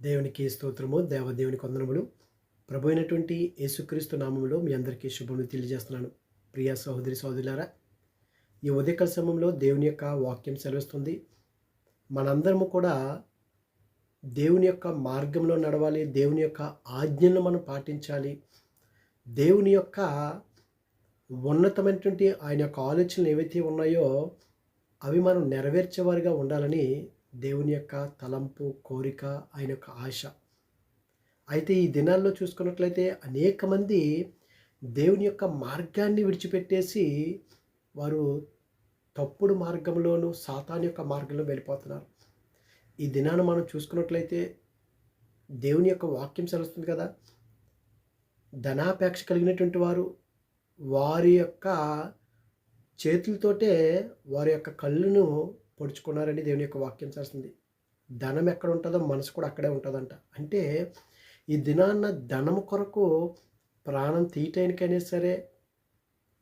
దేవునికి స్తోత్రము దేవదేవుని కొందనములు. ప్రభు అయినటువంటి యేసుక్రీస్తు నామములో మీ అందరికీ శుభములు తెలియజేస్తున్నాను. ప్రియ సహోదరి సహోదరులారా ఈ ఉదయకాల సమయంలో దేవుని యొక్క వాక్యం సెలవిస్తుంది. మనందరము కూడా దేవుని యొక్క మార్గంలో నడవాలి దేవుని యొక్క ఆజ్ఞలను మనం పాటించాలి. దేవుని యొక్క ఉన్నతమైనటువంటి ఆయన యొక్క ఆలోచనలు ఏవైతే ఉన్నాయో అవి మనం నెరవేర్చేవారిగా ఉండాలని దేవుని యొక్క తలంపు కోరిక ఆయన యొక్క ఆశ. అయితే ఈ దినాల్లో చూసుకున్నట్లయితే అనేక మంది దేవుని యొక్క మార్గాన్ని విడిచిపెట్టేసి వారు తప్పుడు మార్గంలోను సాతాన్ యొక్క మార్గంలో వెళ్ళిపోతున్నారు. ఈ దినాన్ని మనం చూసుకున్నట్లయితే దేవుని యొక్క వాక్యం సెలవుస్తుంది కదా? ధనాపేక్ష కలిగినటువంటి వారు వారి యొక్క చేతులతోటే వారి యొక్క కళ్ళును పొడుచుకున్నారని దేవుని యొక్క వాక్యం చేస్తుంది. ధనం ఎక్కడ ఉంటుందో మనసు కూడా అక్కడే ఉంటుందంట. అంటే ఈ దినాన్న ధనము కొరకు ప్రాణం తీయటానికైనా సరే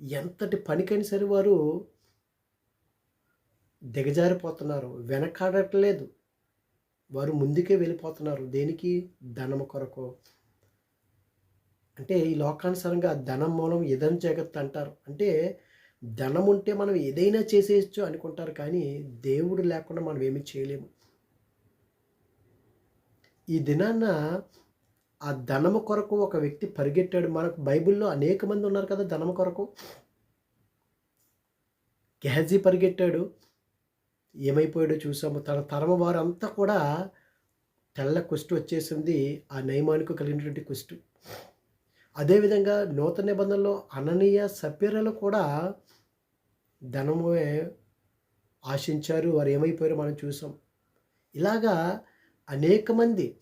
ఎంతటి పనికైనా సరే వారు దిగజారిపోతున్నారు. వెనకాడట్లేదు. వారు ముందుకే వెళ్ళిపోతున్నారు. దేనికి? ధనము కొరకు. అంటే ఈ లోకానుసారంగా ధనం మూలం ఇదం జగత్ అంటారు. అంటే ధనం ఉంటే మనం ఏదైనా చేసేయచ్చు అనుకుంటారు కానీ దేవుడు లేకుండా మనం ఏమీ చేయలేము. ఈ దినాన్న ఆ ధనము కొరకు ఒక వ్యక్తి పరిగెట్టాడు. మనకు బైబిల్లో అనేక మంది ఉన్నారు కదా ధనము కొరకు. గెహజీ పరిగెట్టాడు. ఏమైపోయాడో చూసాము. తన తరమ వారంతా కూడా తెల్ల కుష్టు వచ్చేసింది. ఆ నయమానికి కలిగినటువంటి కుష్టు. అదేవిధంగా నూతన నిబంధనలో అననీయ సభ్యులు కూడా ధనమే ఆశించారు. వారు ఏమైపోయారు మనం చూసాం. ఇలాగా అనేక మంది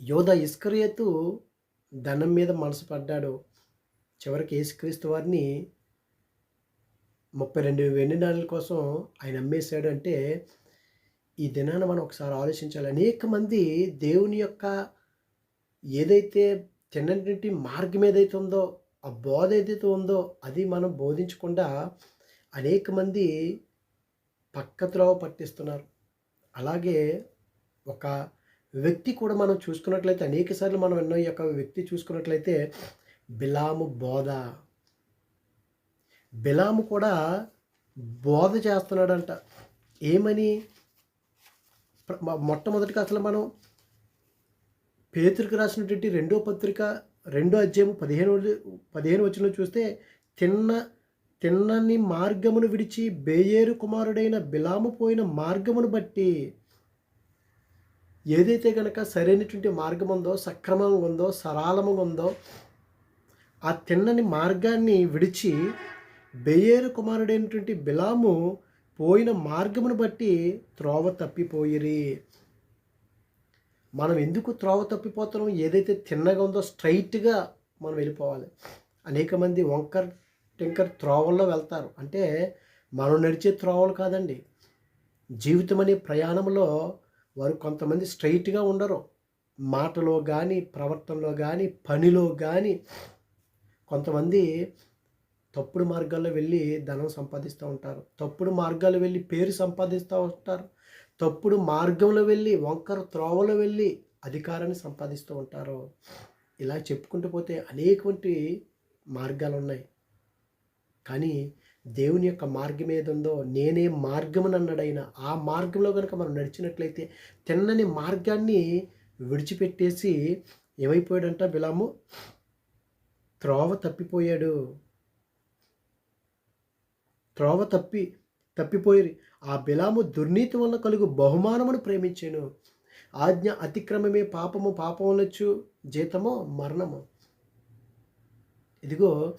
యోధ ఇస్కరియతు ధనం మీద మనసు పడ్డాడు. చివరికి యేసుక్రీస్తు వారిని ముప్పై రెండు వెండి నాలుగు కోసం ఆయన అమ్మేశాడు అంటే ఈ దినాన మనం ఒకసారి ఆలోచించాలి. అనేక మంది దేవుని యొక్క ఏదైతే తిన్నటువంటి మార్గం ఏదైతే ఉందో ఆ బోధ ఏదైతే ఉందో అది మనం బోధించకుండా అనేక మంది పక్కత్రోవ పట్టిస్తున్నారు. అలాగే ఒక వ్యక్తి కూడా మనం చూసుకున్నట్లయితే అనేక సార్లు మనం ఎన్నో ఈ యొక్క వ్యక్తి చూసుకున్నట్లయితే బిలాము బోధ. బిలాము కూడా బోధ చేస్తున్నాడంట. ఏమని? మొట్టమొదటిగా అసలు మనం పేతురికి రాసినటువంటి రెండో పత్రిక రెండో అధ్యాయం పదిహేను పదిహేను వచ్చిన చూస్తే తిన్న తిన్నని మార్గమును విడిచి బేయేరు కుమారుడైన బిలాము పోయిన మార్గమును బట్టి ఏదైతే కనుక సరైనటువంటి మార్గం ఉందో సక్రమంగా ఉందో సరళంగా ఉందో ఆ తిన్నని మార్గాన్ని విడిచి బెయ్యేరు కుమారుడైనటువంటి బిలాము పోయిన మార్గమును బట్టి త్రోవ తప్పిపోయిరి. మనం ఎందుకు త్రోవ తప్పిపోతున్నాం? ఏదైతే తిన్నగా ఉందో స్ట్రైట్గా మనం వెళ్ళిపోవాలి. అనేక మంది వంకర్ టింకర్ త్రోవల్లో వెళ్తారు. అంటే మనం నడిచే త్రోవలు కాదండి. జీవితం అనే ప్రయాణంలో వారు కొంతమంది స్ట్రైట్గా ఉండరు. మాటలో కానీ ప్రవర్తనలో కానీ పనిలో కానీ కొంతమంది తప్పుడు మార్గాల్లో వెళ్ళి ధనం సంపాదిస్తూ ఉంటారు. తప్పుడు మార్గాల్లో వెళ్ళి పేరు సంపాదిస్తూ ఉంటారు. తప్పుడు మార్గంలో వెళ్ళి వంకర త్రోవలో వెళ్ళి అధికారాన్ని సంపాదిస్తూ ఉంటారు ఇలా చెప్పుకుంటూ పోతే అనేకవంటి మార్గాలు ఉన్నాయి కానీ దేవుని యొక్క మార్గం ఏది ఉందో నేనే మార్గమును అన్నాడైనా ఆ మార్గంలో కనుక మనం నడిచినట్లయితే తిన్నని మార్గాన్ని విడిచిపెట్టేసి ఏమైపోయాడంట బిలాము? త్రోవ తప్పిపోయాడు. త్రోవ తప్పి తప్పిపోయి ఆ బిలాము దుర్నీతి వలన కలుగు బహుమానమును ప్రేమించాను. ఆజ్ఞ అతిక్రమమే పాపము పాపములొచ్చు జీతము మరణము. ఇదిగో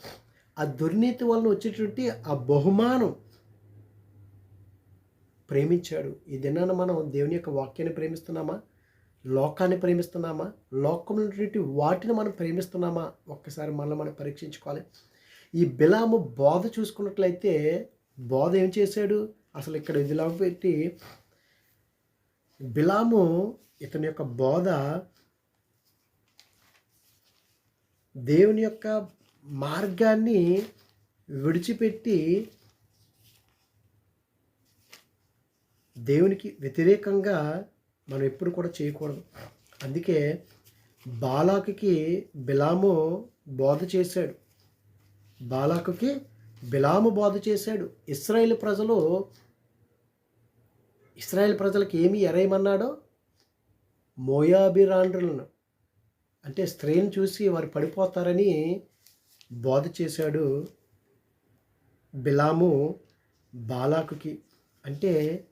ఆ దుర్నీతి వలన వచ్చేటువంటి ఆ బహుమానం ప్రేమించాడు. ఈ దినాన మనం దేవుని యొక్క వాక్యాన్ని ప్రేమిస్తున్నామా? లోకాన్ని ప్రేమిస్తున్నామా? లోకమైనటువంటి వాటిని మనం ప్రేమిస్తున్నామా? ఒక్కసారి మనల్ని మనం పరీక్షించుకోవాలి. ఈ బిలాము బోధ చూసుకున్నట్లయితే బోధ ఏం చేశాడు? అసలు ఇక్కడ ఇదిలా పెట్టి బిలాము ఇతని యొక్క బోధ దేవుని యొక్క మార్గాన్ని విడిచిపెట్టి దేవునికి వ్యతిరేకంగా మనం ఎప్పుడు కూడా చేయకూడదు. అందుకే బాలాకుకి బిలాము బోధ చేశాడు. బాలాకుకి బిలాము బోధ చేశాడు. ఇస్రాయేల్ ప్రజలు ఇస్రాయేల్ ప్రజలకు ఏమి ఎరేయమన్నాడో? మోయాభిరాండ్రులను అంటే స్త్రీని చూసి వారు పడిపోతారని బోధ చేశాడు బిలాము బాలాకుకి. అంటే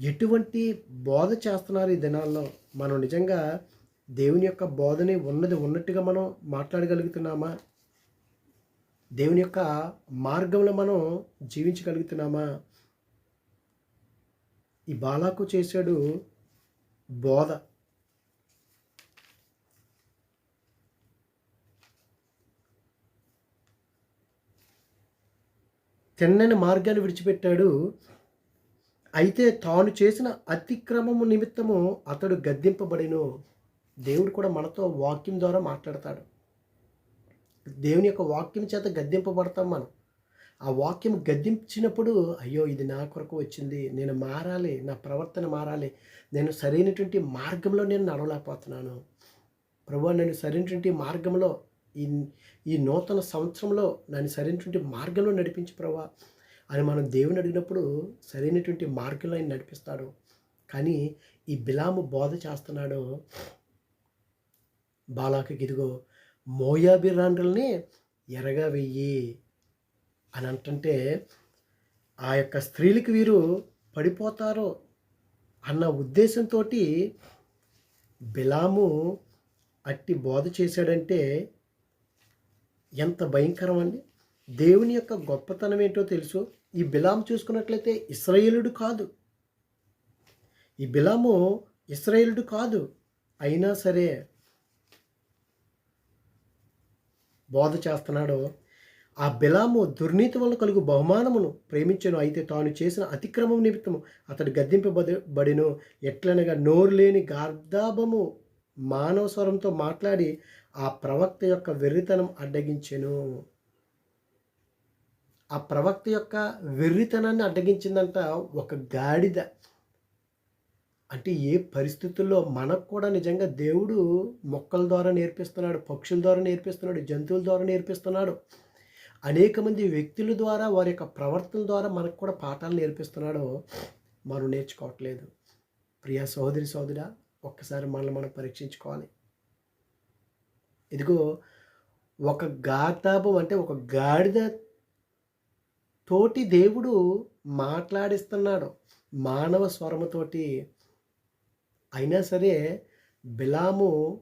ఎటువంటి బోధ చేస్తున్నారు ఈ దినాల్లో? మనం నిజంగా దేవుని యొక్క బోధని ఉన్నది ఉన్నట్టుగా మనం మాట్లాడగలుగుతున్నామా? దేవుని యొక్క మార్గంలో మనం జీవించగలుగుతున్నామా? ఈ బాలాకు చేశాడు బోధ. తిన్నని మార్గాన్ని విడిచిపెట్టాడు. అయితే తాను చేసిన అతిక్రమము నిమిత్తము అతడు గద్దింపబడిను. దేవుడు కూడా మనతో వాక్యం ద్వారా మాట్లాడతాడు. దేవుని యొక్క వాక్యం చేత గద్దింపబడతాం మనం. ఆ వాక్యం గద్దించినప్పుడు అయ్యో ఇది నా కొరకు వచ్చింది నేను మారాలి నా ప్రవర్తన మారాలి నేను సరైనటువంటి మార్గంలో నేను నడవలేకపోతున్నాను. ప్రభు నేను సరైనటువంటి మార్గంలో ఈ ఈ నూతన సంవత్సరంలో నన్ను సరైనటువంటి మార్గంలో నడిపించి ప్రభా అని మనం దేవుని అడిగినప్పుడు సరైనటువంటి మార్గంలో ఆయన నడిపిస్తాడు. కానీ ఈ బిలాము బోధ చేస్తున్నాడు బాలాకి ఇదిగో మోయాబిరాండ్రుల్ని ఎరగా వెయ్యి. అని అంటుంటే ఆ యొక్క స్త్రీలకు వీరు పడిపోతారో అన్న ఉద్దేశంతో బిలాము అట్టి బోధ చేశాడంటే ఎంత భయంకరం అండి దేవుని యొక్క గొప్పతనం ఏంటో తెలుసు. ఈ బిలాం చూసుకున్నట్లయితే ఇస్రాయేలుడు కాదు. ఈ బిలాము ఇస్రాయేలుడు కాదు. అయినా సరే బోధ చేస్తున్నాడు ఆ బిలాము దుర్నీతి వల్ల కలుగు బహుమానమును ప్రేమించను. అయితే తాను చేసిన అతిక్రమం నిమిత్తము అతడు గద్దింపబడిను. ఎట్లనగా నోరు లేని గార్ధాభము మానవ స్వరంతో మాట్లాడి ఆ ప్రవక్త యొక్క వెర్రితనం అడ్డగించెను. ఆ ప్రవక్త యొక్క వెర్రితనాన్ని అడ్డగించిందంట ఒక గాడిద. అంటే ఏ పరిస్థితుల్లో మనకు కూడా నిజంగా దేవుడు మొక్కల ద్వారా నేర్పిస్తున్నాడు పక్షుల ద్వారా నేర్పిస్తున్నాడు జంతువుల ద్వారా నేర్పిస్తున్నాడు. అనేక మంది వ్యక్తుల ద్వారా వారి యొక్క ప్రవర్తన ద్వారా మనకు కూడా పాఠాలు నేర్పిస్తున్నాడో మనం నేర్చుకోవట్లేదు. ప్రియా సోదరి సహోదరా ఒక్కసారి మనల్ని మనం పరీక్షించుకోవాలి. ఇదిగో ఒక గాతాపం అంటే ఒక గాడిద తోటి దేవుడు మాట్లాడిస్తున్నాడు. మానవ స్వరముతోటి అయినా సరే బిలాము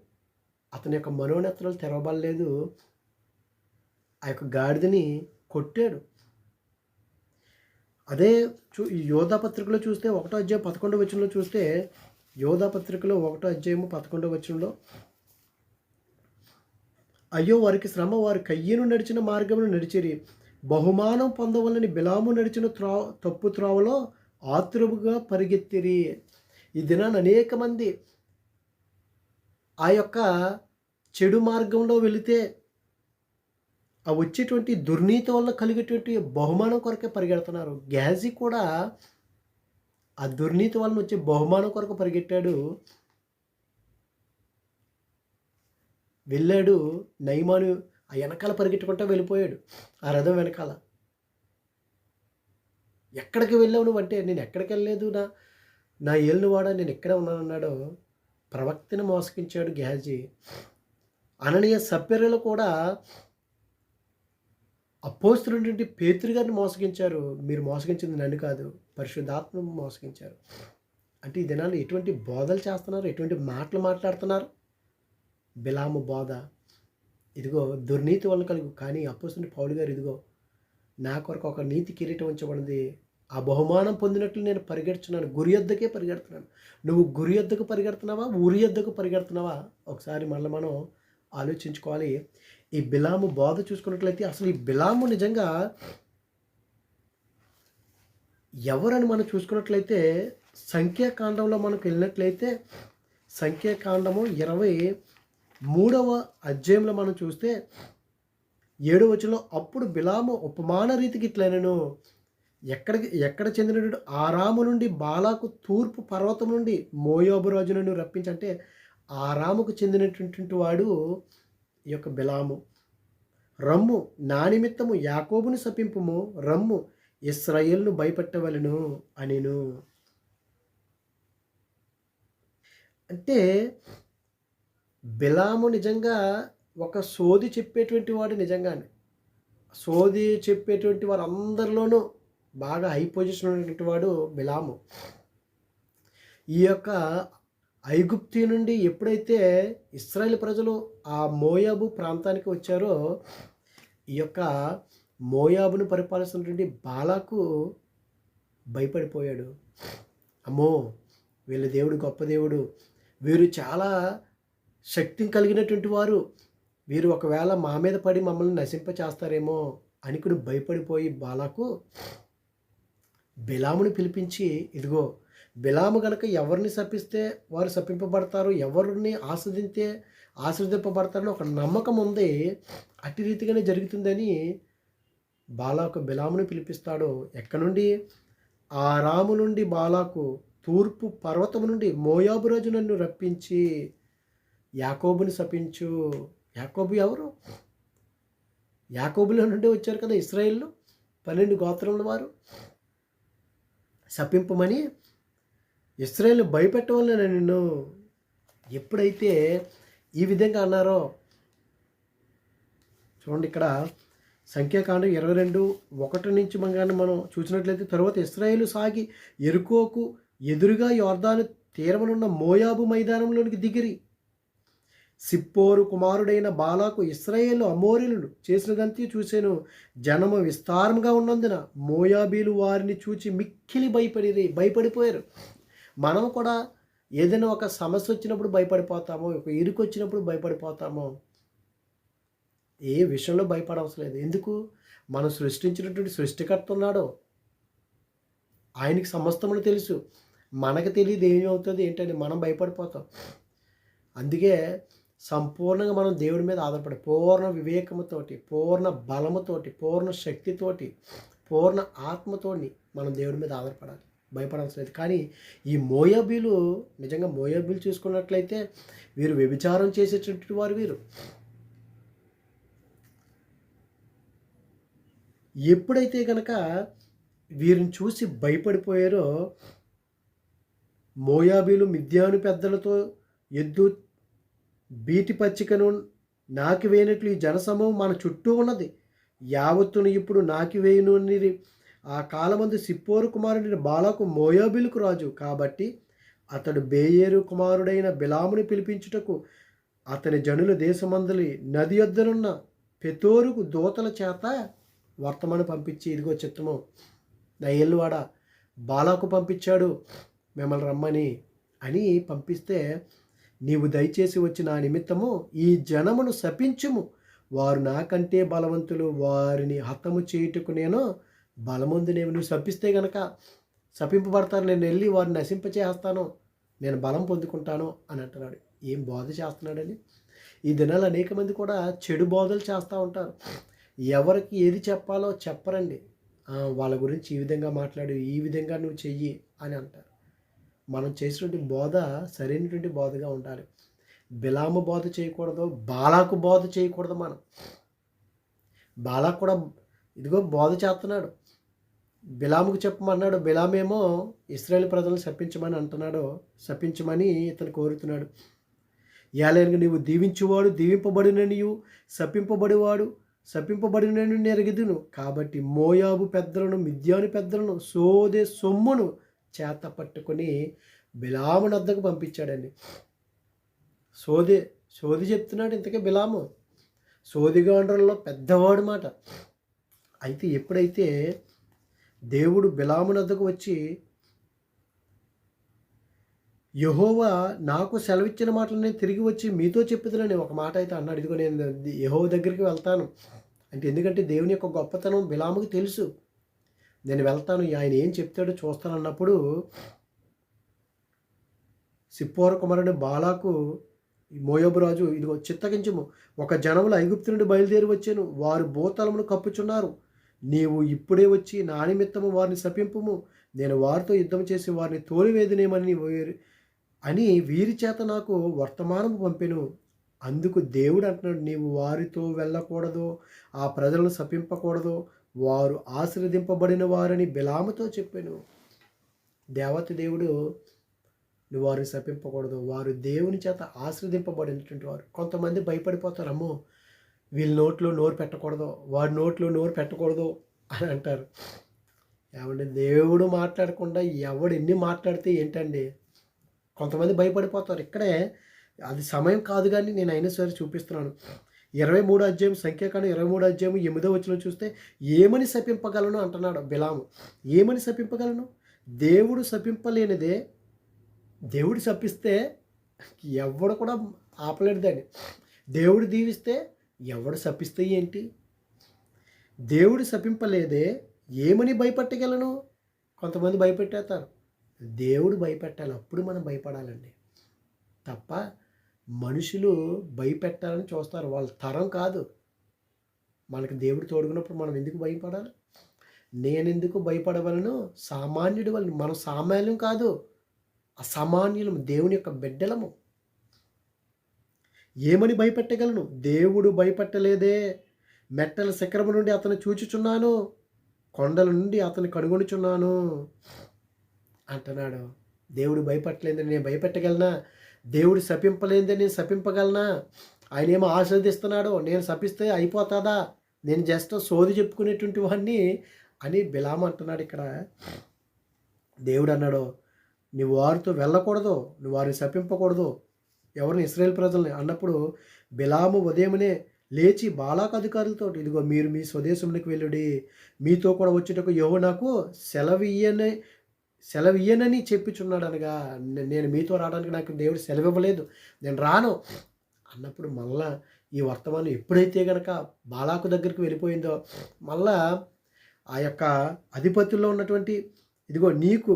అతని యొక్క మనోనేత్రాలు తెరవబడలేదు. ఆ యొక్క గాడిదని కొట్టాడు. అదే చూ యోధా పత్రికలో చూస్తే ఒకటో అధ్యాయం పదకొండో వచనంలో చూస్తే యోధా పత్రికలో ఒకటో అధ్యాయము పదకొండో వచనంలో అయ్యో వారికి శ్రమ వారి కయ్యను నడిచిన మార్గమును నడిచిరి. బహుమానం పొందవలని బిలాము నడిచిన త్రో తప్పు త్రోవలో ఆతురుగా పరిగెత్తిరి. ఈ దినాన్ని అనేక మంది ఆ యొక్క చెడు మార్గంలో వెళితే ఆ వచ్చేటువంటి దుర్నీతి వల్ల కలిగేటువంటి బహుమానం కొరకే పరిగెడుతున్నారు. గ్యాజీ కూడా ఆ దుర్నీతి వలన వచ్చే బహుమానం కొరకు పరిగెట్టాడు. వెళ్ళాడు. నయమాను ఆ వెనకాల పరిగెట్టుకుంటా వెళ్ళిపోయాడు. ఆ రథం వెనకాల. ఎక్కడికి వెళ్ళావు నువ్వు అంటే నేను ఎక్కడికి వెళ్ళలేదు నా నా ఏళ్ళువాడ నేను ఎక్కడ ఉన్నానన్నాడో ప్రవక్తని మోసగించాడు గ్యాజీ అననీయ సభ్యులు కూడా అపోస్తున్నటువంటి పేతురు గారిని మోసగించారు. మీరు మోసగించింది నన్ను కాదు పరిశుద్ధాత్మ మోసగించారు. అంటే ఈ దినాలు ఎటువంటి బోధలు చేస్తున్నారు? ఎటువంటి మాటలు మాట్లాడుతున్నారు? బిలాము బోధ. ఇదిగో దుర్నీతి వల్ల కలుగు. కానీ అపోస్తుని పౌలు గారు ఇదిగో నా కొరకు ఒక నీతి కిరీటం ఉంచబడింది. ఆ బహుమానం పొందినట్లు నేను పరిగెడుతున్నాను గురి యొద్దకే పరిగెడుతున్నాను. నువ్వు గురి యొద్దకు పరిగెడుతున్నావా? ఊరి యొద్దకు పరిగెడుతున్నావా? ఒకసారి మళ్ళీ మనం ఆలోచించుకోవాలి. ఈ బిలాము బోధ చూసుకున్నట్లయితే అసలు ఈ బిలాము నిజంగా ఎవరని మనం చూసుకున్నట్లయితే సంఖ్యాకాండంలో మనకు వెళ్ళినట్లయితే సంఖ్యాకాండము ఇరవై మూడవ అధ్యాయంలో మనం చూస్తే ఏడు వచ్చిలో అప్పుడు బిలాము ఉపమాన రీతికి నేను ఎక్కడికి ఎక్కడ చెందినటువంటి ఆరాము నుండి బాలాకు తూర్పు పర్వతం నుండి మోయోబు రాజును రప్పించంటే ఆరాముకు చెందినటువంటి వాడు ఈ యొక్క బిలాము. రమ్ము నా నిమిత్తము యాకోబును శపింపుము రమ్ము ఇస్రాయేల్ను భయపెట్టవలను అనిను. అంటే బిలాము నిజంగా ఒక సోది చెప్పేటువంటి వాడు నిజంగానే. సోది చెప్పేటువంటి వారు అందరిలోనూ బాగా హై పొజిషన్ ఉన్నటువంటి వాడు బిలాము. ఈ యొక్క ఐగుప్తి నుండి ఎప్పుడైతే ఇస్రాయేల్ ప్రజలు ఆ మోయాబు ప్రాంతానికి వచ్చారో ఈ యొక్క మోయాబును పరిపాలిస్తున్నటువంటి బాలాకు భయపడిపోయాడు. అమ్మో వీళ్ళ దేవుడు గొప్ప దేవుడు. వీరు చాలా శక్తిని కలిగినటువంటి వారు. వీరు ఒకవేళ మా మీద పడి మమ్మల్ని నశింప చేస్తారేమో అని కూడా భయపడిపోయి బాలాకు బిలాముని పిలిపించి ఇదిగో బిలాము గనక ఎవరిని శపిస్తే వారు శపింపబడతారు ఎవరిని ఆస్వాదింతే ఆశ్రదింపబడతారని ఒక నమ్మకం ఉంది. అట్టి రీతిగానే జరుగుతుందని బాలాకు బిలాముని పిలిపిస్తాడు. ఎక్కడి నుండి? ఆ రాము నుండి బాలాకు తూర్పు పర్వతం నుండి మోయాబు రోజు నన్ను రప్పించి యాకోబుని శపించు. యాకోబు ఎవరు? యాకోబులో నుండి వచ్చారు కదా ఇస్రాయిల్లో. పన్నెండు గోత్రముల వారు. శపింపమని ఇస్రాయేల్ భయపెట్టవలన నిన్ను ఎప్పుడైతే ఈ విధంగా అన్నారో చూడండి ఇక్కడ సంఖ్యాకాండం ఇరవై రెండు ఒకటి నుంచి మనగానే మనం చూసినట్లయితే తర్వాత ఇస్రాయేలు సాగి ఎరుకోకు ఎదురుగా యోర్దాను తీరమనున్న మోయాబు మైదానంలోనికి దిగిరి. సిప్పోరు కుమారుడైన బాలాకు ఇస్రాయేలు అమోరిలు చేసినదంతా చూశాను జనము విస్తారంగా ఉన్నందున మోయాబీలు వారిని చూచి మిక్కిలి భయపడి భయపడిపోయారు. మనం కూడా ఏదైనా ఒక సమస్య వచ్చినప్పుడు భయపడిపోతామో ఒక ఇరుకు వచ్చినప్పుడు భయపడిపోతామో ఏ విషయంలో భయపడవసరం లేదు. ఎందుకు? మనం సృష్టించినటువంటి సృష్టికర్త ఉన్నాడో. ఆయనకి సమస్తములు తెలుసు. మనకు తెలియదు ఏమవుతుంది ఏంటని మనం భయపడిపోతాం. అందుకే సంపూర్ణంగా మనం దేవుడి మీద ఆధారపడి పూర్ణ వివేకముతోటి పూర్ణ బలముతోటి పూర్ణ శక్తితోటి పూర్ణ ఆత్మతోని మనం దేవుడి మీద ఆధారపడాలి. భయపడాల్సిన లేదు. కానీ ఈ మోయాబీలు నిజంగా మోయాబీలు చూసుకున్నట్లయితే వీరు వ్యభిచారం చేసేటటువంటి వారు వీరు. ఎప్పుడైతే కనుక వీరిని చూసి భయపడిపోయారో మోయాబీలు మిథ్యాను పెద్దలతో ఎద్దు బీటి పచ్చికను నాకి వేయనట్లు ఈ జనసమూహం మన చుట్టూ ఉన్నది. యావత్తును ఇప్పుడు నాకి అనేది ఆ కాలమందు సిప్పోరు కుమారుడైన బాలకు మోయోబిలుకు రాజు. కాబట్టి అతడు బేయేరు కుమారుడైన బిలాముని పిలిపించుటకు అతని జనుల దేశమందలి నది యొద్దనున్న పెతోరుకు దూతల చేత వర్తమానం పంపించి ఇదిగో చిత్తము దయ్యల్వాడ బాలాకు పంపించాడు మిమ్మల్ని రమ్మని అని పంపిస్తే నీవు దయచేసి వచ్చి నా నిమిత్తము ఈ జనమును శపించుము. వారు నాకంటే బలవంతులు వారిని హతము చేయుటకు నేను బలముందునేమి నువ్వు శపిస్తే గనక శపింపబడతాను నేను వెళ్ళి వారిని నశింపచేస్తాను నేను బలం పొందుకుంటాను అని అంటున్నాడు. ఏం బోధ చేస్తున్నాడని ఈ దినాలు అనేక మంది కూడా చెడు బోధలు చేస్తూ ఉంటారు. ఎవరికి ఏది చెప్పాలో చెప్పరండి. వాళ్ళ గురించి ఈ విధంగా మాట్లాడు ఈ విధంగా నువ్వు చెయ్యి అని అంటారు. మనం చేసినటువంటి బోధ సరైనటువంటి బోధగా ఉండాలి. బిలాము బోధ చేయకూడదు బాలాకు బోధ చేయకూడదు మనం. బాలా కూడా ఇదిగో బోధ చేస్తున్నాడు. బిలాముకు చెప్పమన్నాడు బిలామేమో ఇస్రాయేల్ ప్రజలను శపించమని అంటున్నాడు శపించమని ఇతను కోరుతున్నాడు. ఏలైనగా నీవు దీవించువాడు దీవింపబడిన నీవు శపింపబడివాడు శపింపబడిన నెరగిదును. కాబట్టి మోయాబు పెద్దలను మిద్యాను పెద్దలను సోదే సొమ్మును చేత పట్టుకొని బిలాము నద్దకు పంపించాడండి. సోదే సోది చెప్తున్నాడు ఇంతకే బిలాము. సోదిగాండ్రంలో పెద్దవాడు మాట. అయితే ఎప్పుడైతే దేవుడు బిలాము నద్దకు వచ్చి యహోవా నాకు సెలవిచ్చిన మాటలనే తిరిగి వచ్చి మీతో చెప్పుదనని ఒక మాట అయితే అన్నాడు. ఇదిగో నేను యహోవ దగ్గరికి వెళ్తాను. అంటే ఎందుకంటే దేవుని యొక్క గొప్పతనం బిలాముకి తెలుసు. నేను వెళ్తాను. ఆయన ఏం చెప్తాడో చూస్తాను అన్నప్పుడు సిప్పోర కుమారుడు బాలాకు మోయోబురాజు ఇదిగో చిత్తగించము. ఒక జనములు ఐగుప్తు నుండి బయలుదేరి వచ్చాను. వారు భూతలమును కప్పుచున్నారు. నీవు ఇప్పుడే వచ్చి నా నిమిత్తము వారిని శపింపుము. నేను వారితో యుద్ధం చేసి వారిని తోలివేదినేమని అని వీరి చేత నాకు వర్తమానం పంపెను. అందుకు దేవుడు అంటున్నాడు నీవు వారితో వెళ్ళకూడదు ఆ ప్రజలను శపింపకూడదు వారు ఆశీర్వదింపబడిన వారని బిలాముతో చెప్పాను. దేవత దేవుడు నువ్వు వారిని శపింపకూడదు వారు దేవుని చేత ఆశ్రదింపబడినటువంటి వారు. కొంతమంది భయపడిపోతారు అమ్మో వీళ్ళ నోట్లో నోరు పెట్టకూడదు వాడి నోట్లో నోరు పెట్టకూడదు అని అంటారు. ఏమండి దేవుడు మాట్లాడకుండా ఎవడు ఎన్ని మాట్లాడితే ఏంటండి? కొంతమంది భయపడిపోతారు. ఇక్కడే అది సమయం కాదు కానీ నేను అయినా సరే చూపిస్తున్నాను. ఇరవై మూడు అధ్యాయం సంఖ్యాకాండం ఇరవై మూడు అధ్యాయం ఎనిమిదో వచ్చిన చూస్తే ఏమని శపింపగలను అంటున్నాడు బిలాము. ఏమని శపింపగలను? దేవుడు శపింపలేనిదే దేవుడు శపిస్తే ఎవడు కూడా ఆపలేడు దాన్ని. దేవుడు దీవిస్తే ఎవడు శపిస్తే ఏంటి? దేవుడు శపింపలేదే ఏమని భయపెట్టగలను? కొంతమంది భయపెట్టేస్తారు. దేవుడు భయపెట్టాలి అప్పుడు మనం భయపడాలండి. తప్ప మనుషులు భయపెట్టాలని చూస్తారు. వాళ్ళ తరం కాదు. మనకు దేవుడు తోడుకున్నప్పుడు మనం ఎందుకు భయపడాలి? నేనెందుకు భయపడవలను? సామాన్యుడు వలన మనం సామాన్యం కాదు అసామాన్యులము దేవుని యొక్క బిడ్డలము. ఏమని భయపెట్టగలను? దేవుడు భయపెట్టలేదే. మెట్టల శిఖరము నుండి అతను చూచుచున్నాను. కొండల నుండి అతను కనుగొనుచున్నాను. అంటున్నాడు. దేవుడు భయపెట్టలేదని నేను భయపెట్టగలనా? దేవుడు శపింపలేదని నేను శపింపగలనా? ఆయన ఏమో ఆస్వాదిస్తున్నాడు నేను శపిస్తే అయిపోతుందా? నేను జస్ట్ సోది చెప్పుకునేటువంటి వాడిని అని బిలాం అంటున్నాడు ఇక్కడ. దేవుడు అన్నాడు నువ్వు వారితో వెళ్ళకూడదు. నువ్వు వారిని శపింపకూడదు. ఎవరిని ఇస్రాయేల్ ప్రజల్ని అన్నప్పుడు బిలాము ఉదయమునే లేచి బాలాకు అధికారులతో ఇదిగో మీరు మీ స్వదేశంలోకి వెళ్ళుడి మీతో కూడా వచ్చేటకు యహో నాకు సెలవియ్యని సెలవియ్యనని చెప్పిచున్నాడు అనగా నేను మీతో రావడానికి నాకు దేవుడు సెలవు ఇవ్వలేదు నేను రాను. అన్నప్పుడు మళ్ళా ఈ వర్తమానం ఎప్పుడైతే కనుక బాలాకు దగ్గరికి వెళ్ళిపోయిందో మళ్ళా ఆ యొక్క అధిపతుల్లో ఉన్నటువంటి ఇదిగో నీకు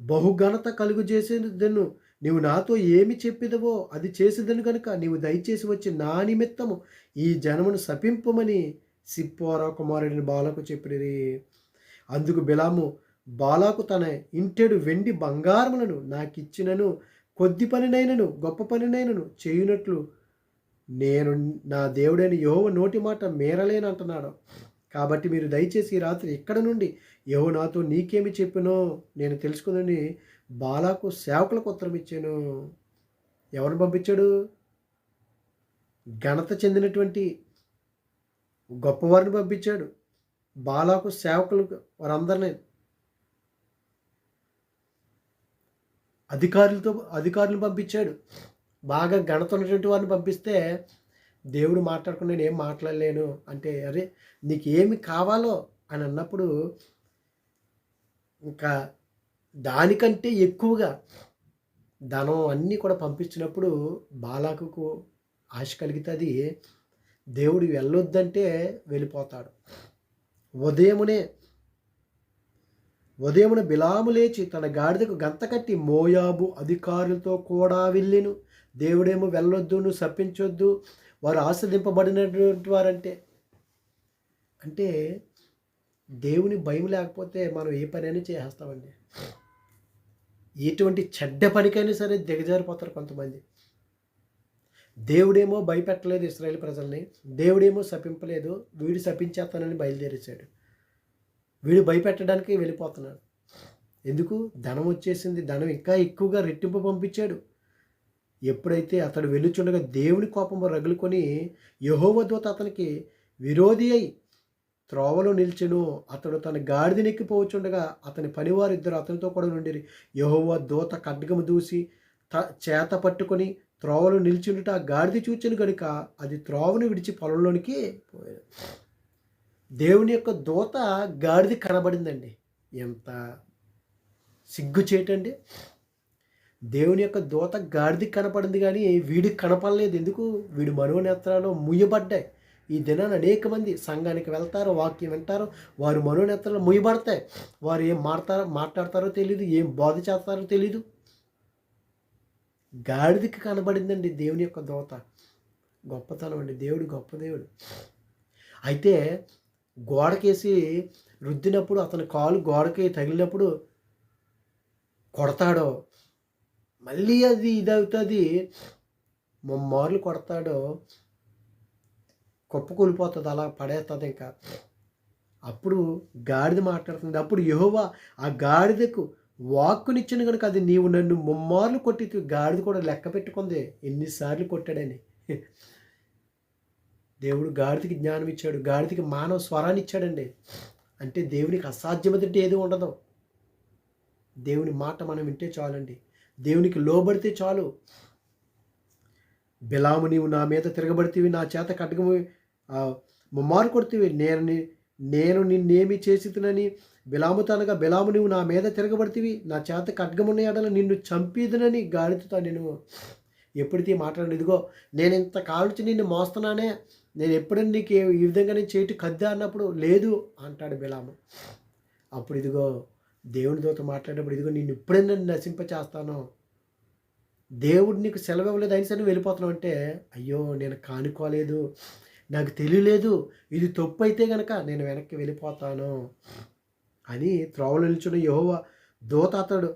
బహుఘనత కలుగు చేసేదన్ను నీవు నాతో ఏమి చెప్పిదవో అది చేసేదను కనుక నీవు దయచేసి వచ్చి నా నిమిత్తము ఈ జనమును శపింపమని సిప్పోరా కుమారుడిని బాలకు చెప్పినది. అందుకు బిలాము బాలాకు తన ఇంటెడు వెండి బంగారములను నాకిచ్చినను కొద్ది పనినైనను గొప్ప పనినైనను చేయునట్లు నేను నా దేవుడైన యోవ నోటి మాట మేరలేనంటున్నాడు కాబట్టి మీరు దయచేసి ఈ రాత్రి ఇక్కడ నుండి యహో నాతో నీకేమి చెప్పినో నేను తెలుసుకుందని బాలాకు సేవకులకు ఉత్తరం ఇచ్చాను. ఎవరిని పంపించాడు? ఘనత చెందినటువంటి గొప్పవారిని పంపించాడు. బాలాకు సేవకులు వారందరినీ అధికారులతో అధికారులను పంపించాడు. బాగా ఘనత ఉన్నటువంటి వారిని పంపిస్తే దేవుడు మాట్లాడుకుని నేను ఏం మాట్లాడలేను అంటే అరే నీకు ఏమి కావాలో అని అన్నప్పుడు ఇంకా దానికంటే ఎక్కువగా ధనం అన్నీ కూడా పంపించినప్పుడు బాలాకుకు ఆశ కలుగుతుంది దేవుడు వెళ్ళొద్దంటే వెళ్ళిపోతాడు. ఉదయమునే ఉదయమున బిలాము లేచి తన గాడిదకు గంత కట్టి మోయాబు అధికారులతో కూడా వెళ్ళిను. దేవుడేమో వెళ్ళొద్దు నువ్వు శపించొద్దు వారు ఆస్వాదింపబడినటువంటి వారంటే. అంటే దేవుని భయం లేకపోతే మనం ఏ పనైనా చేసేస్తామండి. ఎటువంటి చెడ్డ పనికైనా సరే దిగజారిపోతారు కొంతమంది. దేవుడేమో భయపెట్టలేదు ఇస్రాయేల్ ప్రజల్ని దేవుడేమో శపింపలేదు వీడు శపించేస్తానని బయలుదేరేశాడు. వీడు భయపెట్టడానికి వెళ్ళిపోతున్నాడు. ఎందుకు? ధనం వచ్చేసింది ధనం ఇంకా ఎక్కువగా రెట్టింపు పంపించాడు. ఎప్పుడైతే అతడు వెళ్ళుచుండగా దేవుని కోపము రగులుకొని యహోవ దూత అతనికి విరోధి అయి త్రోవలో నిల్చెను అతడు తన గాడిదనెక్కిపోవచ్చుండగా అతని పనివారిద్దరు అతనితో కూడా నుండిరి. యహోవ దూత ఖడ్గము దూసి త చేత పట్టుకొని త్రోవలో నిల్చుండుట ఆ గాడిద చూచెను గనుక అది త్రోవను విడిచి పొలంలోనికి పోయాడు దేవుని యొక్క దూత గాడిది కనబడిందండి. ఎంత సిగ్గు చేయటండి దేవుని యొక్క దూత గాడిది కనపడింది కానీ వీడికి కనపడలేదు. ఎందుకు? వీడి మనోనేత్రాలు ముయ్యబడ్డాయి. ఈ దినాన్ని అనేక మంది సంఘానికి వెళ్తారు వాక్యం వింటారు వారు మనోనేతలు ముయ్యబడతాయి. వారు ఏం మాడతారో మాట్లాడతారో తెలియదు ఏం బోధ చేస్తారో తెలీదు. గాడిదకి కనబడిందండి దేవుని యొక్క దూత. గొప్పతనం అండి. దేవుడు గొప్ప దేవుడు. అయితే గోడకేసి రుద్దినప్పుడు అతని కాలు గోడకి తగిలినప్పుడు కొడతాడో మళ్ళీ అది ఇదవుతుంది ముమ్మార్లు కొడతాడో కుప్ప కూలిపోతుంది అలా పడేస్తుంది ఇంకా. అప్పుడు గాడిద మాట్లాడుతుంది. అప్పుడు యహోవా ఆ గాడిదకు వాక్కునిచ్చిన కనుక అది నీవు నన్ను ముమ్మార్లు కొట్టి గాడిద కూడా లెక్క పెట్టుకుంది. ఎన్నిసార్లు కొట్టాడని. దేవుడు గాడిదకి జ్ఞానం ఇచ్చాడు. గాడిదకి మానవ స్వరాన్ని ఇచ్చాడండి. అంటే దేవునికి అసాధ్యమైనట్టు ఏది ఉండదు. దేవుని మాట మనం వింటే చాలండి. దేవునికి లోబడితే చాలు. బిలాము నీవు నా మీద తిరగబడితేవి. నా చేత ఖడ్గము మారు ముమ్మారు నేను నేను నిన్నేమి చేసితునని బిలాము తనగా బిలాము నువ్వు నా మీద తిరగబడితివి. నా చేత ఖడ్గమున్న ఎడల నిన్ను చంపేదనని గాడితో నేను ఎప్పుడైతే మాట్లాడండి ఇదిగో నేను ఇంత కాల్చి నిన్ను మోస్తున్నానే. నేను ఎప్పుడైనా నీకు ఈ విధంగా నేను చేయటం కద్దా అన్నప్పుడు లేదు అంటాడు బిలాము. అప్పుడు ఇదిగో దేవుని దూత మాట్లాడేటప్పుడు ఇదిగో నేను ఎప్పుడైనా నశింప చేస్తాను. దేవుడు నీకు సెలవు ఇవ్వలేదు అయినా సరే వెళ్ళిపోతున్నావు అంటే అయ్యో నేను కానుకోలేదు. నాకు తెలియలేదు ఇది తప్పు అయితే గనక నేను వెనక్కి వెళ్ళిపోతాను అని త్రోవలు నిల్చున్న యహోవ దూత అతడు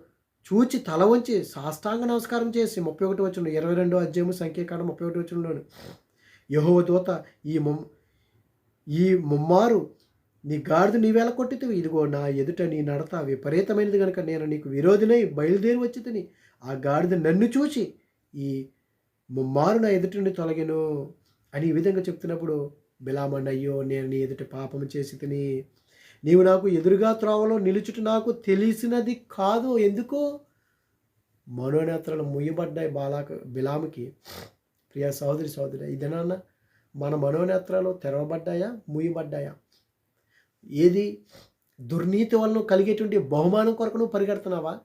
చూచి తల వంచి సాష్టాంగ నమస్కారం చేసి ముప్పై ఒకటి వచ్చిన ఇరవై రెండో అధ్యాయము సంఖ్యాకాండం ముప్పై ఒకటి వచ్చినలోను యహోవ దూత ఈ ముమ్ ఈ ముమ్మారు నీ గాడిద నీవేళ కొట్టితివి ఇదిగో నా ఎదుట నీ నడత విపరీతమైనది కనుక నేను నీకు విరోధినై బయలుదేరి వచ్చి తిని ఆ గాడిద నన్ను చూచి ఈ ముమ్మారు నా ఎదుట నుండి అని ఈ విధంగా చెప్తున్నప్పుడు బిలామన్న అయ్యో నేను నీ ఎదుట పాపం చేసి తిని నీవు నాకు ఎదురుగా త్రోవలో నిలుచుట నాకు తెలిసినది కాదు. ఎందుకు? మనోనేత్రాలు ముయ్యబడ్డాయి బాలాకు బిలాముకి. ప్రియా సహోదరి సహోదరి ఇదేనా మన మనోనేత్రాలు తెరవబడ్డాయా? ముయ్యబడ్డాయా? ఏది? దుర్నీతి వలన కలిగేటువంటి బహుమానం కొరకు నువ్వు పరిగెడుతున్నావా?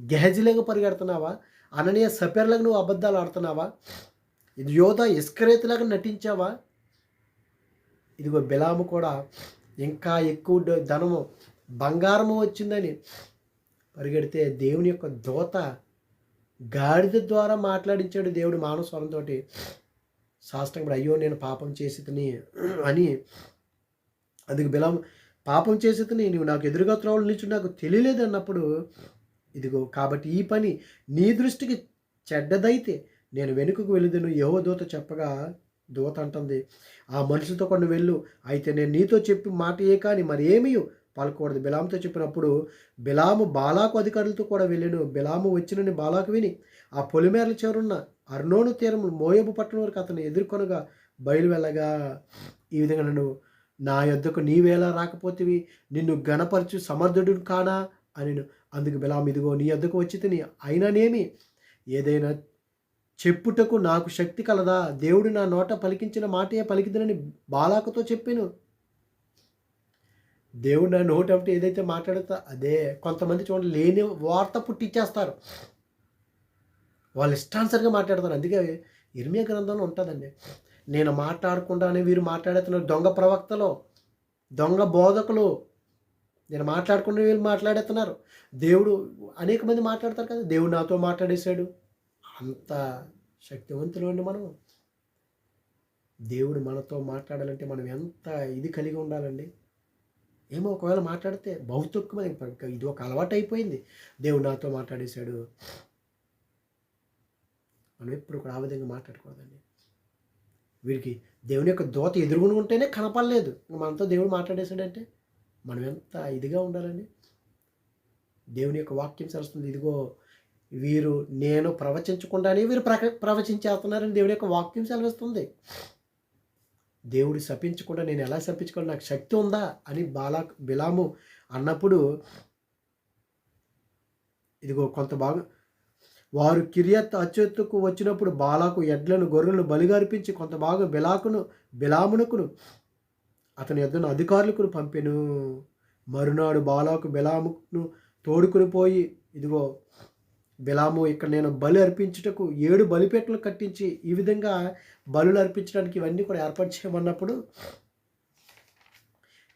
గెహజీలాగా పరిగెడుతున్నావా? అననీయ సపేర్లకు నువ్వు అబద్ధాలు ఆడుతున్నావా? ఇది యోధ ఇస్కరేతులాగా నటించావా? ఇదిగో బిలాము కూడా ఇంకా ఎక్కువ ధనము బంగారము వచ్చిందని పరిగెడితే దేవుని యొక్క దోత గాడిద ద్వారా మాట్లాడించాడు దేవుడు మానవ స్వరంతో శాస్త్రం అయ్యో నేను పాపం చేసి తిని అని అందుకు బిలాము పాపం చేసి తిని నువ్వు నాకు ఎదురుగా త్రోవలు నిలిచి నాకు తెలియలేదు అన్నప్పుడు ఇదిగో కాబట్టి ఈ పని నీ దృష్టికి చెడ్డదైతే నేను వెనుకకు వెళ్ళదును యహో దూత చెప్పగా దూత అంటుంది ఆ మనుషులతో కొన్ని వెళ్ళు. అయితే నేను నీతో చెప్పి మాట ఏ కానీ మరి ఏమీ పలకూడదు. బిలాముతో చెప్పినప్పుడు బిలాము బాలాకు అధికారులతో కూడా వెళ్ళాను. బిలాము వచ్చినని బాలాకు విని ఆ పొలిమేరల చివరున్న అర్నోను తీరం మోయబు పట్టణం వరకు అతను ఎదుర్కొనగా బయలు వెళ్ళగా ఈ విధంగా నన్ను నా యొద్దకు నీవేలా రాకపోతేవి? నిన్ను గణపరచు సమర్థుడు కానా? అని అందుకు బిలాం ఇదిగో నీ యొద్దకు వచ్చి తిని అయినానేమి ఏదైనా చెప్పుటకు నాకు శక్తి కలదా? దేవుడు నా నోట పలికించిన మాటే పలికిదనని బాలాకుతో చెప్పాను. దేవుడు నా నోట ఒకటి ఏదైతే మాట్లాడతా అదే కొంతమంది చూడండి లేని వార్త పుట్టించేస్తారు వాళ్ళు ఇష్టానుసరిగా మాట్లాడతారు. అందుకే ఇర్మియ గ్రంథంలో ఉంటుందండి. నేను మాట్లాడకుండానే వీరు మాట్లాడుతున్నారు. దొంగ ప్రవక్తలు దొంగ బోధకులు నేను మాట్లాడకుండా వీళ్ళు మాట్లాడుతున్నారు. దేవుడు అనేక మంది మాట్లాడతారు కదా దేవుడు నాతో మాట్లాడేశాడు. అంత శక్తివంతులు అండి మనం. దేవుడు మనతో మాట్లాడాలంటే మనం ఎంత ఇది కలిగి ఉండాలండి? ఏమో ఒకవేళ మాట్లాడితే బహుతొక్కువ ఇది ఒక అలవాటు అయిపోయింది. దేవుడు నాతో మాట్లాడేశాడు. మనం ఎప్పుడు కూడా ఆ విధంగా మాట్లాడకూడదండి. వీడికి దేవుని యొక్క దోత ఎదురుగుని ఉంటేనే కనపడలేదు. మనతో దేవుడు మాట్లాడేశాడంటే మనం ఎంత ఇదిగా ఉండాలండి? దేవుని యొక్క వాక్యం సరుస్తుంది ఇదిగో వీరు నేను ప్రవచించకుండానే వీరు ప్రక ప్రవచించేస్తున్నారని దేవుడి యొక్క వాక్యం సెలవిస్తుంది. దేవుడు శపించకుండా నేను ఎలా శపించుకోవాలి? నాకు శక్తి ఉందా? అని బాలా బిలాము అన్నప్పుడు ఇదిగో కొంత భాగం. వారు కిరియత్ అచ్చెత్తుకు వచ్చినప్పుడు బాలాకు ఎడ్లను గొర్రెలను బలిగర్పించి కొంత భాగం బిలాకును బిలామునకును అతని యొద్దను అధికారులకు పంపెను. మరునాడు బాలాకు బిలామును తోడుకుని పోయి ఇదిగో బిలాము ఇక్కడ నేను బలి అర్పించుటకు ఏడు బలిపేటలు కట్టించి ఈ విధంగా బలులు అర్పించడానికి ఇవన్నీ కూడా ఏర్పాటు చేయమన్నప్పుడు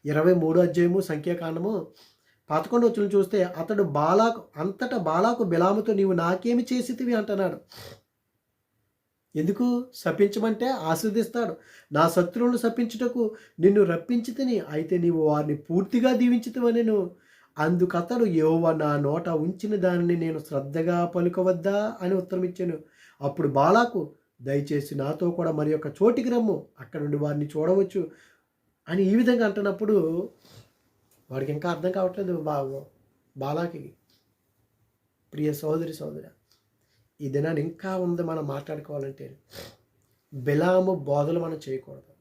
ఇరవై మూడో అధ్యాయము సంఖ్యాకాండము పదకొండు వచ్చిన చూస్తే అతడు బాలాకు అంతటా బాలాకు బిలాముతో నీవు నాకేమి చేసితివి అంటున్నాడు. ఎందుకు? శపించమంటే ఆశీర్దిస్తాడు నా శత్రువులను శపించుటకు నిన్ను రప్పించితిని అయితే నీవు వారిని పూర్తిగా దీవించుతావనెను అందుకతడు యోవ నా నోట ఉంచిన దానిని నేను శ్రద్ధగా పలుకవద్దా అని ఉత్తరం ఇచ్చాను అప్పుడు బాలాకు దయచేసి నాతో కూడా మరి యొక్క చోటికి రమ్ము అక్కడ నుండి వారిని చూడవచ్చు అని ఈ విధంగా అంటున్నప్పుడు వాడికి ఇంకా అర్థం కావట్లేదు బా బాలాకి. ప్రియ సోదరి సోదర ఈ దినాన్ని ఇంకా ఉంది మనం మాట్లాడుకోవాలంటే బిలాము బోధలు మనం చేయకూడదు.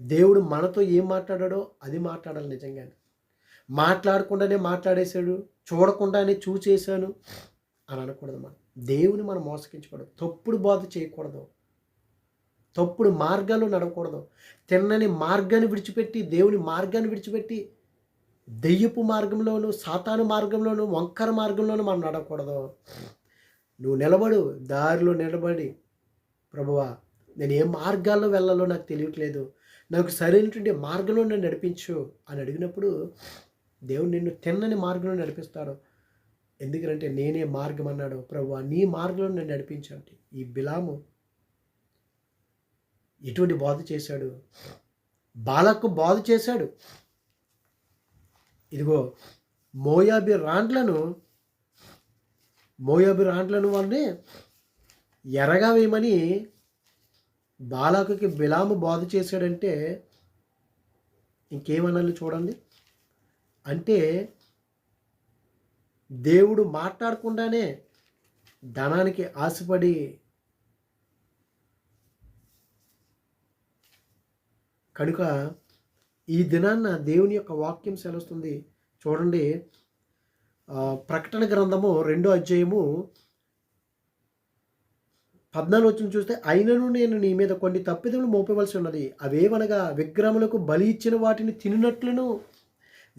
దేవుడు మనతో ఏం మాట్లాడాడో అది మాట్లాడాలి నిజంగానే. మాట్లాడకుండానే మాట్లాడేశాడు చూడకుండానే చూచేశాను అని అనకూడదు మనం దేవుని మనం మోసగించకూడదు. తప్పుడు బాధ చేయకూడదు. తప్పుడు మార్గాలు నడవకూడదు. తిన్నని మార్గాన్ని విడిచిపెట్టి దేవుని మార్గాన్ని విడిచిపెట్టి దెయ్యపు మార్గంలోను సాతాను మార్గంలోను వంకర మార్గంలోను మనం నడవకూడదు. నువ్వు నిలబడు దారిలో నిలబడి ప్రభువా నేను ఏ మార్గాల్లో వెళ్ళాలో నాకు తెలియట్లేదు. నాకు సరైనటువంటి మార్గంలో నన్ను నడిపించు అని అడిగినప్పుడు దేవుడు నిన్ను తిన్నని మార్గంలో నడిపిస్తాడు. ఎందుకంటే నేనే మార్గం అన్నాడు ప్రభు నీ మార్గంలో నన్ను నడిపించండి. ఈ బిలాము ఎటువంటి బాధ చేశాడు? బాలకు బాధ చేశాడు. ఇదిగో మోయాబి రాండ్లను మోయాబి రాండ్లను వాళ్ళని ఎరగా వేయమని బాలాకుకి బిలాము బాధ చేశాడంటే ఇంకేమనాలి చూడండి. అంటే దేవుడు మాట్లాడకుండానే ధనానికి ఆశపడి కనుక ఈ దినాన్న దేవుని యొక్క వాక్యం సెలవుస్తుంది. చూడండి. ప్రకటన గ్రంథము రెండో అధ్యాయము పద్నాలుగు వచ్చిన చూస్తే అయినను నేను నీ మీద కొన్ని తప్పిదములు మోపవలసి ఉన్నది. అవేవనగా విగ్రహములకు బలి ఇచ్చిన వాటిని తినినట్లును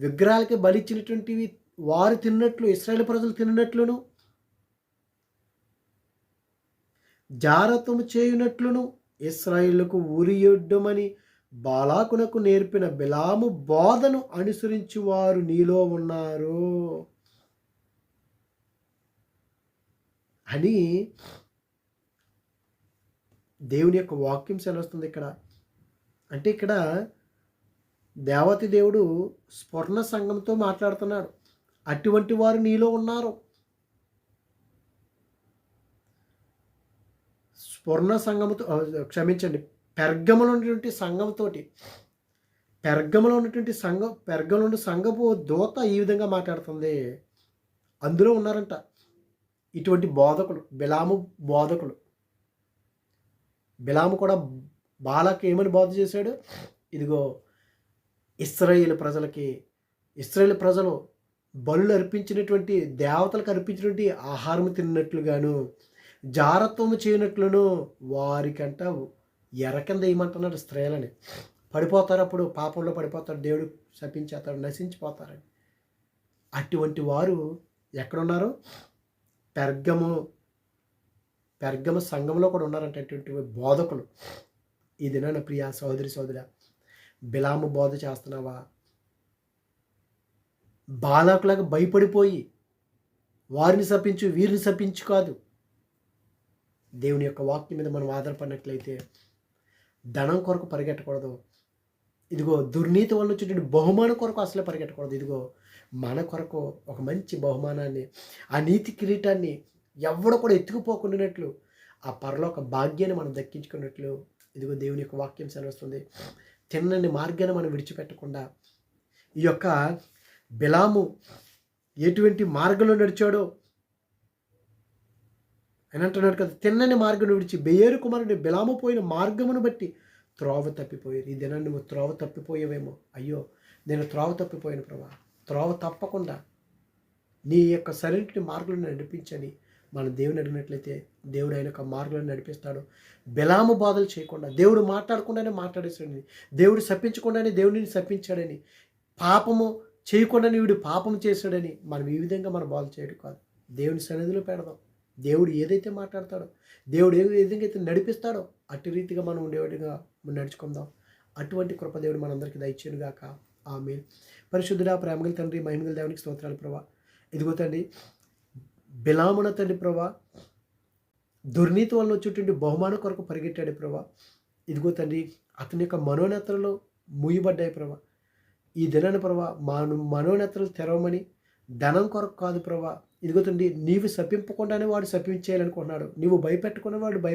విగ్రహాలకి బలిచ్చినటువంటివి వారు తిన్నట్లు ఇస్రాయేల్ ప్రజలు తిన్నట్లును జారత్వము చేయునట్లును ఇస్రాయిళ్ళకు ఉరియొడ్డమని బాలాకునకు నేర్పిన బిలాము బోధను అనుసరించి వారు నీలో ఉన్నారు. అని దేవుని యొక్క వాక్యం సెలవుస్తుంది ఇక్కడ. అంటే ఇక్కడ దేవతి దేవుడు స్ఫుర్ణ సంఘంతో మాట్లాడుతున్నాడు. అటువంటి వారు నీలో ఉన్నారు. స్ఫుర్ణ సంఘముతో క్షమించండి పెర్గములో ఉన్నటువంటి సంఘంతోటి పెర్గములో ఉన్నటువంటి సంఘం పెర్గంలో ఉన్న సంఘపు దూత ఈ విధంగా మాట్లాడుతుంది. అందులో ఉన్నారంట ఇటువంటి బోధకులు బిలాము బోధకులు. బిలాము కూడా బాలకి ఏమని బోధ చేశాడు? ఇదిగో ఇస్రాయేల్ ప్రజలకి ఇస్రాయేల్ ప్రజలు బలు అర్పించినటువంటి దేవతలకు అర్పించినటువంటి ఆహారం తిన్నట్లుగాను జారత్వము చేయనట్లును వారికంట ఎర్ర కింద ఏమంటున్నాడు స్త్రీలని. పడిపోతారు అప్పుడు పాపంలో పడిపోతారు దేవుడు శపించేస్తాడు నశించిపోతారని. అటువంటి వారు ఎక్కడున్నారు? పెర్గము పెర్గమ సంఘంలో కూడా ఉన్నారంటే బోధకులు. ఇది నా ప్రియా సోదరి సోదరి బిలాము బోధ చేస్తున్నావా? బాలకులకు భయపడిపోయి వారిని సపించు వీరిని సపించు కాదు. దేవుని యొక్క వాక్యం మీద మనం ఆధారపడినట్లయితే ధనం కొరకు పరిగెట్టకూడదు. ఇదిగో దుర్నీతి వల్ల వచ్చేటువంటి బహుమానం కొరకు అసలే పరిగెట్టకూడదు. ఇదిగో మన కొరకు ఒక మంచి బహుమానాన్ని ఆ నీతి కిరీటాన్ని ఎవడ కూడా ఎత్తుకుపోకుండానట్లు ఆ పరలోక భాగ్యాన్ని మనం దక్కించుకున్నట్లు ఇదిగో దేవుని యొక్క వాక్యం సెలవుస్తుంది. తిన్నని మార్గాన్ని మనం విడిచిపెట్టకుండా ఈ యొక్క బిలాము ఎటువంటి మార్గంలో నడిచాడో? అని అంటున్నాడు కదా తిన్నని మార్గం విడిచి బెయ్యేరు కుమారుడు బిలాము పోయిన మార్గమును బట్టి త్రోవ తప్పిపోయారు. ఈ దినాన్ని నువ్వు త్రోవ తప్పిపోయేవేమో? అయ్యో నేను త్రోవ తప్పిపోయాను ప్రభా. త్రోవ తప్పకుండా నీ యొక్క సరైన మార్గంలో నడిపించని మన దేవుని అడిగినట్లయితే దేవుడు ఆయన యొక్క మార్గంలో నడిపిస్తాడు. బెలాము బాధలు చేయకుండా దేవుడు మాట్లాడకుండానే మాట్లాడేసాడని దేవుడు శపించకుండానే దేవుడిని శపించాడని పాపము చేయకుండానే వీడు పాపం చేశాడని మనం ఈ విధంగా మన బాధలు చేయడం కాదు. దేవుని సన్నిధిలో పెడదాం. దేవుడు ఏదైతే మాట్లాడతాడో దేవుడు ఏ విధంగా అయితే నడిపిస్తాడో అటు రీతిగా మనం ఉండేవాడిగా నడుచుకుందాం. అటువంటి కృప దేవుడు మనందరికీ దయచేను గాక. ఆమె పరిశుద్ధుడా ప్రేమగల తండ్రి మహిమగల దేవునికి స్తోత్రాలు ప్రభా. ఇదిగో తండ్రి బిలామున తండ్రి ప్రభా. దుర్నీతి వల్ల వచ్చేటువంటి బహుమానం కొరకు పరిగెట్టాడు ప్రభా. ఇదిగో తండ్రి అతని యొక్క మనోనేత్రలు మూయబడ్డాయి ప్రభా. ఈ దినాన ప్రభా మన మనోనేత్రలు తెరవమని ధనం కొరకు కాదు ప్రభా. ఇదిగో తండ్రి నీవు శపింపకుండానే వాడు శపించేయాలనుకుంటున్నాడు. నీవు భయపెట్టకుండా వాడు భయ